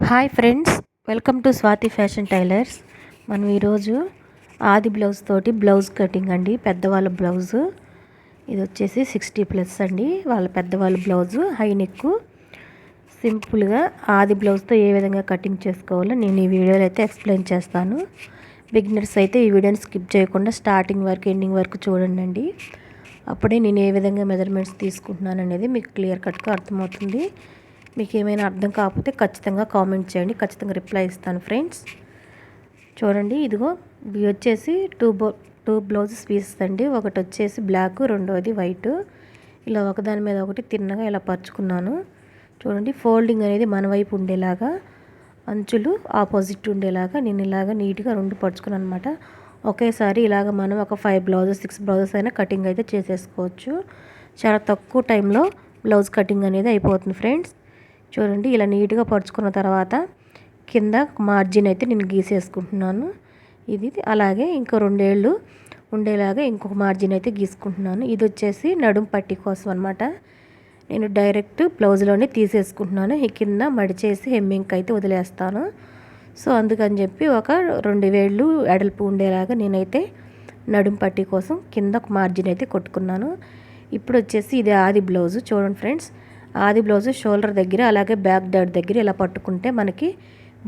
Hi friends welcome to Swathi fashion tailors. మనం ఈరోజు ఆది బ్లౌజ్ తోటి బ్లౌజ్ కటింగ్ అండి పెద్దవాళ్ళ బ్లౌజు. ఇది వచ్చేసి సిక్స్టీ ప్లస్ అండి వాళ్ళ పెద్దవాళ్ళ బ్లౌజు. హై నెక్ సింపుల్గా ఆది బ్లౌజ్తో ఏ విధంగా కటింగ్ చేసుకోవాలో నేను ఈ వీడియోలో అయితే ఎక్స్ప్లెయిన్ చేస్తాను. బిగినర్స్ అయితే ఈ వీడియోని స్కిప్ చేయకుండా స్టార్టింగ్ వరకు ఎండింగ్ వరకు చూడండి అండి అప్పుడే నేను ఏ విధంగా మెజర్మెంట్స్ తీసుకుంటున్నాను అనేది మీకు క్లియర్ కట్గా అర్థమవుతుంది. మీకు ఏమైనా అర్థం కాకపోతే ఖచ్చితంగా కామెంట్ చేయండి. ఖచ్చితంగా రిప్లై ఇస్తాను ఫ్రెండ్స్. చూడండి ఇదిగో ఇవి వచ్చేసి టూ బో టూ బ్లౌజెస్ పీసెస్ అండి. ఒకటి వచ్చేసి బ్లాక్ రెండోది వైట్. ఇలా ఒకదాని మీద ఒకటి తిన్నగా ఇలా పరుచుకున్నాను. చూడండి ఫోల్డింగ్ అనేది మన వైపు ఉండేలాగా అంచులు ఆపోజిట్ ఉండేలాగా నేను ఇలాగ నీట్గా రెండు పరుచుకున్నాను అనమాట ఒకేసారి ఇలాగ మనం ఒక ఫైవ్ బ్లౌజెస్ సిక్స్ బ్లౌజెస్ అయినా కటింగ్ అయితే చేసేసుకోవచ్చు. చాలా తక్కువ టైంలో బ్లౌజ్ కటింగ్ అనేది అయిపోతుంది ఫ్రెండ్స్. చూడండి ఇలా నీట్గా పరుచుకున్న తర్వాత కింద మార్జిన్ అయితే నేను గీసేసుకుంటున్నాను. ఇది అలాగే ఇంకో రెండేళ్ళు ఉండేలాగా ఇంకొక మార్జిన్ అయితే గీసుకుంటున్నాను. ఇది వచ్చేసి నడుం పట్టి కోసం అనమాట నేను డైరెక్ట్ బ్లౌజ్లోనే తీసేసుకుంటున్నాను. ఈ కింద మడిచేసి హెమ్మింగ్ అయితే వదిలేస్తాను. సో అందుకని చెప్పి ఒక రెండు వేళ్ళు ఎడల్పు ఉండేలాగా నేనైతే నడుం పట్టి కోసం కింద ఒక మార్జిన్ అయితే కొట్టుకున్నాను. ఇప్పుడు వచ్చేసి ఇది ఆది బ్లౌజ్. చూడండి ఫ్రెండ్స్ ఆది బ్లౌజ్ షోల్డర్ దగ్గర అలాగే బ్యాక్ డాట్ దగ్గర ఇలా పట్టుకుంటే మనకి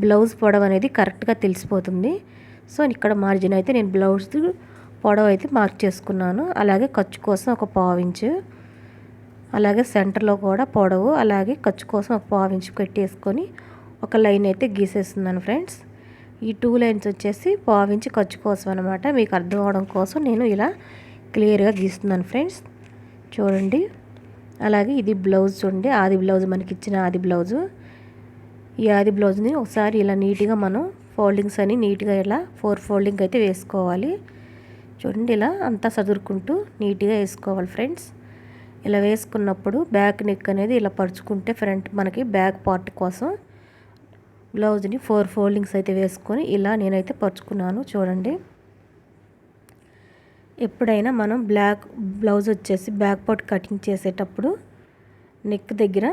బ్లౌజ్ పొడవు అనేది కరెక్ట్గా తెలిసిపోతుంది. సో ఇక్కడ మార్జిన్ అయితే నేను బ్లౌజ్ పొడవు అయితే మార్క్ చేసుకున్నాను. అలాగే ఖర్చు కోసం ఒక పావించు అలాగే సెంటర్లో కూడా పొడవు అలాగే ఖర్చు కోసం ఒక పావించు పెట్టేసుకొని ఒక లైన్ అయితే గీసేస్తున్నాను ఫ్రెండ్స్. ఈ టూ లైన్స్ వచ్చేసి పావించి ఖర్చు కోసం అనమాట మీకు అర్థం అవడం కోసం నేను ఇలా క్లియర్గా గీస్తున్నాను ఫ్రెండ్స్. చూడండి. అలాగే ఇది బ్లౌజ్ చూడండి ఆది బ్లౌజ్ మనకి ఇచ్చిన ఆది బ్లౌజు. ఈ ఆది బ్లౌజ్ని ఒకసారి ఇలా నీట్గా మనం ఫోల్డింగ్స్ అని నీట్గా ఇలా ఫోర్ ఫోల్డింగ్ అయితే వేసుకోవాలి. చూడండి ఇలా అంతా సదురుకుంటూ నీట్గా వేసుకోవాలి ఫ్రెండ్స్. ఇలా వేసుకున్నప్పుడు బ్యాక్ నెక్ అనేది ఇలా పరుచుకుంటే ఫ్రంట్ మనకి బ్యాక్ పార్ట్ కోసం బ్లౌజ్ని ఫోర్ ఫోల్డింగ్స్ అయితే వేసుకొని ఇలా నేనైతే పరుచుకున్నాను చూడండి. ఎప్పుడైనా మనం బ్లాక్ బ్లౌజ్ వచ్చేసి బ్యాక్ పార్ట్ కటింగ్ చేసేటప్పుడు నెక్ దగ్గర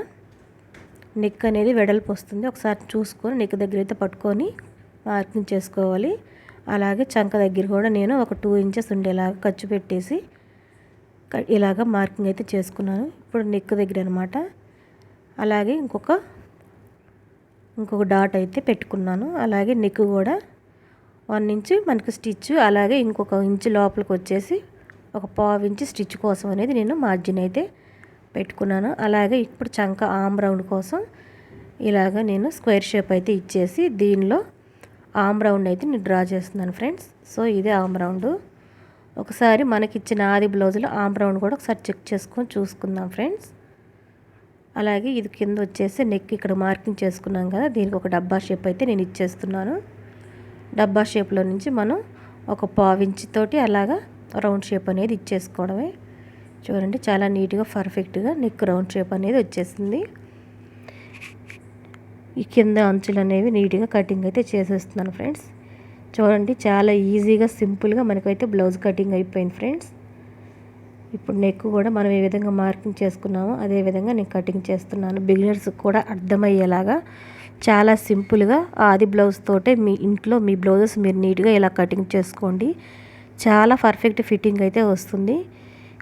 నెక్ అనేది వెడల్పు వస్తుంది. ఒకసారి చూసుకొని నెక్ దగ్గర అయితే పట్టుకొని మార్కింగ్ చేసుకోవాలి. అలాగే చంక దగ్గర కూడా నేను ఒక టూ ఇంచెస్ ఉండేలాగా ఖర్చు పెట్టేసి ఇలాగ మార్కింగ్ అయితే చేసుకున్నాను. ఇప్పుడు నెక్ దగ్గర అనమాట అలాగే ఇంకొక ఇంకొక డాట్ అయితే పెట్టుకున్నాను. అలాగే నెక్ కూడా వన్ ఇంచ్ మనకి స్టిచ్ అలాగే ఇంకొక ఇంచు లోపలికి వచ్చేసి ఒక పావు ఇంచు స్టిచ్ కోసం అనేది నేను మార్జిన్ అయితే పెట్టుకున్నాను. అలాగే ఇప్పుడు చంక ఆమ్ రౌండ్ కోసం ఇలాగ నేను స్క్వేర్ షేప్ అయితే ఇచ్చేసి దీనిలో ఆమ్ రౌండ్ అయితే నేను డ్రా చేస్తున్నాను ఫ్రెండ్స్. సో ఇదే ఆమ్ రౌండ్. ఒకసారి మనకి ఇచ్చిన ఆది బ్లౌజ్లో ఆమ్ రౌండ్ కూడా ఒకసారి చెక్ చేసుకొని చూసుకుందాం ఫ్రెండ్స్. అలాగే ఇది కింద వచ్చేసి నెక్ ఇక్కడ మార్కింగ్ చేసుకున్నాం కదా దీనికి ఒక డబ్బా షేప్ అయితే నేను ఇచ్చేస్తున్నాను. డబ్బా షేప్లో నుంచి మనం ఒక పావించితోటి అలాగా రౌండ్ షేప్ అనేది ఇచ్చేసుకోవడమే. చూడండి చాలా నీట్గా పర్ఫెక్ట్గా నెక్ రౌండ్ షేప్ అనేది వచ్చేసింది. ఈ కింద అంచులు అనేవి నీట్గా కటింగ్ అయితే చేసేస్తున్నాను ఫ్రెండ్స్. చూడండి చాలా ఈజీగా సింపుల్గా మనకైతే బ్లౌజ్ కటింగ్ అయిపోయింది ఫ్రెండ్స్. ఇప్పుడు నెక్ కూడా మనం ఏ విధంగా మార్కింగ్ చేసుకున్నామో అదే విధంగా నేను కటింగ్ చేస్తున్నాను. బిగినర్స్ కూడా అర్థమయ్యేలాగా చాలా సింపుల్గా ఆది బ్లౌజ్ తోటే మీ ఇంట్లో మీ బ్లౌజెస్ మీరు నీట్గా ఇలా కటింగ్ చేసుకోండి. చాలా పర్ఫెక్ట్ ఫిట్టింగ్ అయితే వస్తుంది.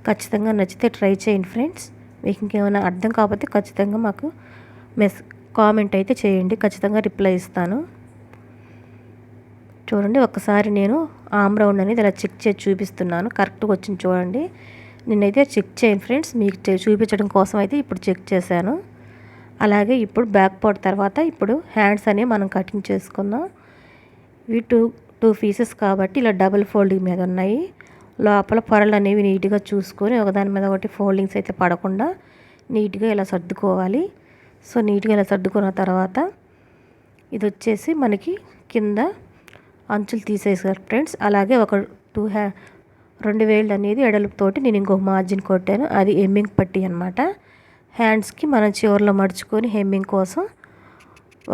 ఖచ్చితంగా నచ్చితే ట్రై చేయండి ఫ్రెండ్స్. మీకు ఇంకేమైనా అర్థం కాకపోతే ఖచ్చితంగా మాకు మెస్ కామెంట్ అయితే చేయండి. ఖచ్చితంగా రిప్లై ఇస్తాను. చూడండి ఒకసారి నేను ఆమ్ రౌండ్ అనేది ఇలా చెక్ చేసి చూపిస్తున్నాను. కరెక్ట్గా వచ్చింది చూడండి. నేనైతే చెక్ చేయను ఫ్రెండ్స్. మీకు చూపించడం కోసం అయితే ఇప్పుడు చెక్ చేశాను. అలాగే ఇప్పుడు బ్యాక్ పార్ట్ తర్వాత ఇప్పుడు హ్యాండ్స్ అనేవి మనం కటింగ్ చేసుకుందాం. ఇవి టూ టూ పీసెస్ కాబట్టి ఇలా డబుల్ ఫోల్డింగ్ మీద ఉన్నాయి. లోపల పొరలు అనేవి నీట్గా చూసుకొని ఒకదాని మీద ఒకటి ఫోల్డింగ్స్ అయితే పడకుండా నీట్గా ఇలా సర్దుకోవాలి. సో నీట్గా ఇలా సర్దుకున్న తర్వాత ఇది వచ్చేసి మనకి కింద అంచులు తీసేసారు ఫ్రెండ్స్. అలాగే ఒక టూ హ్యా రెండు వేళ్ళు అనేది ఎడలుపుతోటి నేను ఇంకొక మార్జిన్ కొట్టాను. అది ఎమ్మింగ్ పట్టి అనమాట హ్యాండ్స్కి మనం చివరిలో మడుచుకొని హెమ్మింగ్ కోసం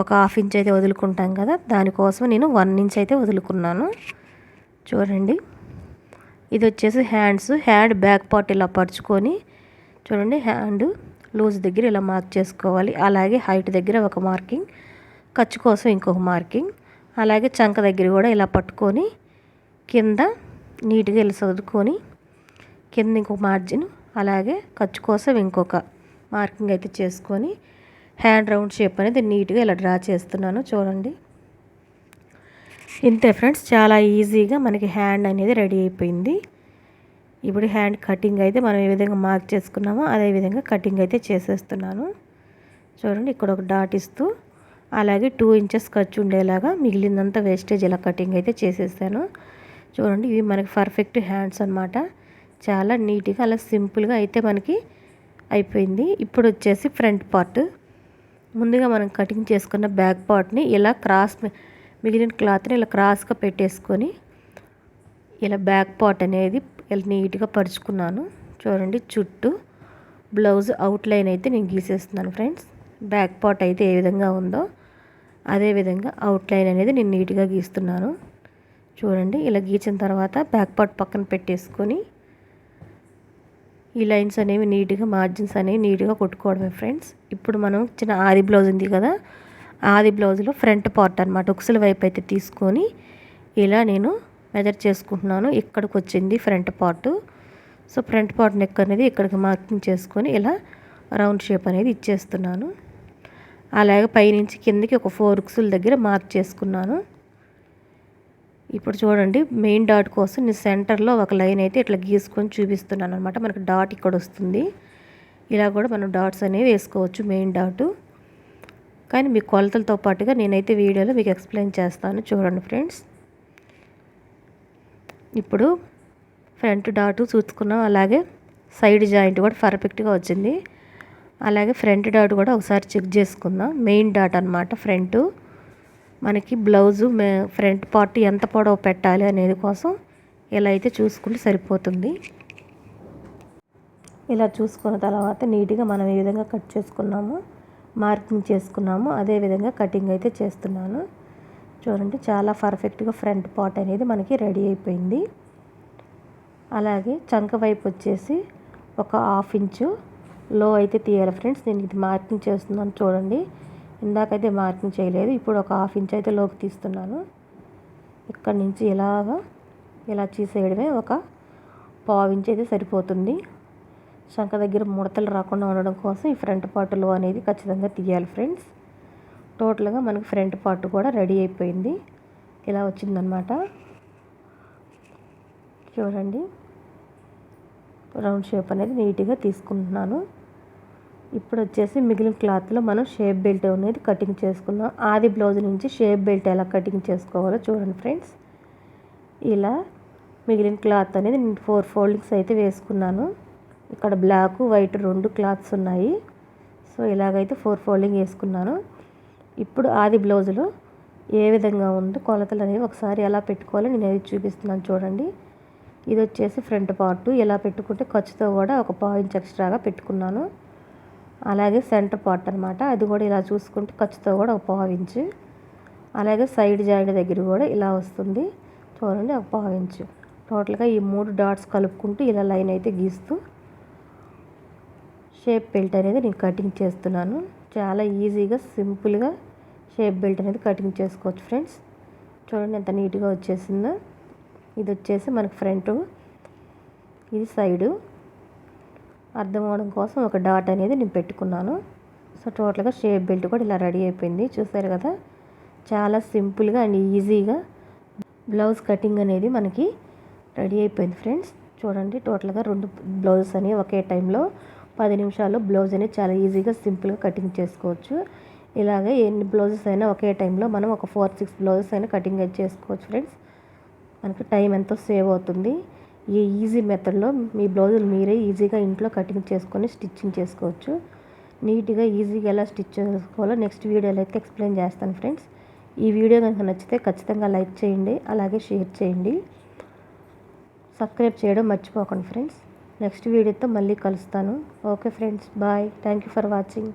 ఒక హాఫ్ ఇంచ్ అయితే వదులుకుంటాం కదా దానికోసం నేను వన్ ఇంచ్ అయితే వదులుకున్నాను. చూడండి. ఇది వచ్చేసి హ్యాండ్స్ హ్యాండ్ బ్యాక్ పార్ట్ ఇలా పరుచుకొని చూడండి హ్యాండ్ లూజ్ దగ్గర ఇలా మార్క్ చేసుకోవాలి. అలాగే హైట్ దగ్గర ఒక మార్కింగ్ ఖర్చు కోసం ఇంకొక మార్కింగ్ అలాగే చంక దగ్గర కూడా ఇలా పట్టుకొని కింద నీట్గా ఇలా చదువుకొని కింద ఇంకొక మార్జిన్ అలాగే ఖర్చు కోసం ఇంకొక మార్కింగ్ అయితే చేసుకొని హ్యాండ్ రౌండ్ షేప్ అనేది నీట్గా ఇలా డ్రా చేస్తున్నాను. చూడండి. ఇంతే ఫ్రెండ్స్ చాలా ఈజీగా మనకి హ్యాండ్ అనేది రెడీ అయిపోయింది. ఇప్పుడు హ్యాండ్ కటింగ్ అయితే మనం ఏ విధంగా మార్క్ చేసుకున్నామో అదే విధంగా కటింగ్ అయితే చేసేస్తున్నాను. చూడండి ఇక్కడ ఒక డాట్ ఇస్తూ అలాగే టూ ఇంచెస్ ఖర్చు ఉండేలాగా మిగిలినంత వేస్టేజ్ ఇలా కటింగ్ అయితే చేసేసాను. చూడండి ఇవి మనకి పర్ఫెక్ట్ హ్యాండ్స్ అనమాట చాలా నీట్గా అలా సింపుల్గా అయితే మనకి అయిపోయింది. ఇప్పుడు వచ్చేసి ఫ్రంట్ పార్ట్. ముందుగా మనం కటింగ్ చేసుకున్న బ్యాక్ పార్ట్ని ఇలా క్రాస్ మిగిలిన క్లాత్ని ఇలా క్రాస్గా పెట్టేసుకొని ఇలా బ్యాక్ పార్ట్ అనేది ఇలా నీట్గా పరుచుకున్నాను. చూడండి చుట్టూ బ్లౌజ్ అవుట్లైన్ అయితే నేను గీసేస్తున్నాను ఫ్రెండ్స్. బ్యాక్ పార్ట్ అయితే ఏ విధంగా ఉందో అదే విధంగా అవుట్లైన్ అనేది నేను నీట్గా గీస్తున్నాను. చూడండి ఇలా గీచిన తర్వాత బ్యాక్ పార్ట్ పక్కన పెట్టేసుకొని ఈ లైన్స్ అనేవి నీట్గా మార్జిన్స్ అనేవి నీట్గా కొట్టుకోవడమే ఫ్రెండ్స్. ఇప్పుడు మనం చిన్న ఆది బ్లౌజ్ ఉంది కదా ఆది బ్లౌజ్లో ఫ్రంట్ పార్ట్ అనమాట ఉక్సుల వైపు అయితే తీసుకొని ఇలా నేను మెజర్ చేసుకుంటున్నాను. ఇక్కడికి వచ్చింది front part. So front part neck అనేది ఇక్కడికి మార్కింగ్ చేసుకొని ఇలా రౌండ్ షేప్ అనేది ఇచ్చేస్తున్నాను. అలాగే పైనుంచి కిందకి ఒక ఫోర్ ఉక్సుల దగ్గర మార్క్ చేసుకున్నాను. ఇప్పుడు చూడండి మెయిన్ డాట్ కోసం నేను సెంటర్లో ఒక లైన్ అయితే ఇట్లా గీసుకొని చూపిస్తున్నాను అనమాట మనకు డాట్ ఇక్కడ వస్తుంది. ఇలా కూడా మనం డాట్స్ అనేవి వేసుకోవచ్చు మెయిన్ డాటు కానీ మీ కొలతలతో పాటుగా నేనైతే వీడియోలో మీకు ఎక్స్ప్లెయిన్ చేస్తాను. చూడండి ఫ్రెండ్స్ ఇప్పుడు ఫ్రంట్ డాటు చూసుకున్నాం. అలాగే సైడ్ జాయింట్ కూడా పర్ఫెక్ట్గా వచ్చింది. అలాగే ఫ్రంట్ డాట్ కూడా ఒకసారి చెక్ చేసుకుందాం. మెయిన్ డాట్ అనమాట ఫ్రంట్ మనకి బ్లౌజు ఫ్రంట్ పార్ట్ ఎంత పొడవు పెట్టాలి అనేది కోసం ఇలా అయితే చూసుకుంటే సరిపోతుంది. ఇలా చూసుకున్న తర్వాత నీట్గా మనం ఏ విధంగా కట్ చేసుకున్నామో మార్కింగ్ చేసుకున్నాము అదే విధంగా కటింగ్ అయితే చేస్తున్నాను. చూడండి చాలా పర్ఫెక్ట్గా ఫ్రంట్ పార్ట్ అనేది మనకి రెడీ అయిపోయింది. అలాగే చంక వైపు వచ్చేసి ఒక హాఫ్ ఇంచు లో అయితే తీయాలి ఫ్రెండ్స్. నేను ఇది మార్కింగ్ చేస్తున్నాను చూడండి. ఇందాకైతే మార్కింగ్ చేయలేదు ఇప్పుడు ఒక హాఫ్ ఇంచ్ అయితే లోకి తీస్తున్నాను. ఇక్కడ నుంచి ఇలాగా ఇలా చేసేయడమే ఒక పావు ఇంచ్ అయితే సరిపోతుంది. శంఖ దగ్గర ముడతలు రాకుండా ఉండడం కోసం ఈ ఫ్రంట్ పార్ట్లో అనేది ఖచ్చితంగా తీయాలి ఫ్రెండ్స్. టోటల్గా మనకి ఫ్రంట్ పార్ట్ కూడా రెడీ అయిపోయింది. ఇలా వచ్చిందనమాట చూడండి. రౌండ్ షేప్ అనేది నీట్గా తీసుకుంటున్నాను. ఇప్పుడు వచ్చేసి మిగిలిన క్లాత్లో మనం షేప్ బెల్ట్ అనేది కటింగ్ చేసుకుందాం. ఆది బ్లౌజ్ నుంచి షేప్ బెల్ట్ ఎలా కటింగ్ చేసుకోవాలో చూడండి ఫ్రెండ్స్. ఇలా మిగిలిన క్లాత్ అనేది నేను ఫోర్ ఫోల్డింగ్స్ అయితే వేసుకున్నాను. ఇక్కడ బ్లాక్ వైట్ రెండు క్లాత్స్ ఉన్నాయి. సో ఇలాగైతే ఫోర్ ఫోల్డింగ్ వేసుకున్నాను. ఇప్పుడు ఆది బ్లౌజులో ఏ విధంగా ఉందో కొలతలు అనేవి ఒకసారి ఎలా పెట్టుకోవాలో నేను అది చూపిస్తున్నాను చూడండి. ఇది వచ్చేసి ఫ్రంట్ పార్ట్. ఎలా పెట్టుకుంటే ఖర్చుతో కూడా ఒక పాయింట్ ఎక్స్ట్రాగా పెట్టుకున్నాను. అలాగే సెంటర్ పార్ట్ అనమాట అది కూడా ఇలా చూసుకుంటే ఖర్చుతో కూడా ఒక పావించు అలాగే సైడ్ జాయింట్ దగ్గర కూడా ఇలా వస్తుంది. చూడండి ఒక పావించు టోటల్గా ఈ మూడు డాట్స్ కలుపుకుంటూ ఇలా లైన్ అయితే గీస్తూ షేప్ బెల్ట్ అనేది నేను కటింగ్ చేస్తున్నాను. చాలా ఈజీగా సింపుల్గా షేప్ బెల్ట్ అనేది కటింగ్ చేసుకోవచ్చు ఫ్రెండ్స్. చూడండి ఎంత నీట్గా వచ్చేసిందో. ఇది వచ్చేసి మనకు ఫ్రంట్. ఇది సైడు. అర్థం అవడం కోసం ఒక డాట్ అనేది నేను పెట్టుకున్నాను. సో టోటల్గా షేప్ బెల్ట్ కూడా ఇలా రెడీ అయిపోయింది. చూసారు కదా? చాలా సింపుల్గా అండ్ ఈజీగా బ్లౌజ్ కటింగ్ అనేది మనకి రెడీ అయిపోయింది ఫ్రెండ్స్. చూడండి టోటల్గా రెండు బ్లౌజెస్ అనేవి ఒకే టైంలో పది నిమిషాల్లో బ్లౌజ్ అనేది చాలా ఈజీగా సింపుల్గా కటింగ్ చేసుకోవచ్చు. ఇలాగే ఎన్ని బ్లౌజెస్ అయినా ఒకే టైంలో మనం ఒక ఫోర్ సిక్స్ బ్లౌజెస్ అయినా కటింగ్ చేసుకోవచ్చు ఫ్రెండ్స్. మనకి టైం ఎంతో సేవ్ అవుతుంది. ఈ ఈజీ మెథడ్లో మీ బ్లౌజులు మీరే ఈజీగా ఇంట్లో కటింగ్ చేసుకొని స్టిచ్చింగ్ చేసుకోవచ్చు. నీట్గా ఈజీగా ఎలా స్టిచ్ చేసుకోవాలో నెక్స్ట్ వీడియోలో అయితే ఎక్స్ప్లెయిన్ చేస్తాను ఫ్రెండ్స్. ఈ వీడియో కనుక నచ్చితే ఖచ్చితంగా లైక్ చేయండి అలాగే షేర్ చేయండి. సబ్స్క్రైబ్ చేయడం మర్చిపోకండి ఫ్రెండ్స్. నెక్స్ట్ వీడియోతో మళ్ళీ కలుస్తాను. Okay friends bye. Thank you for watching.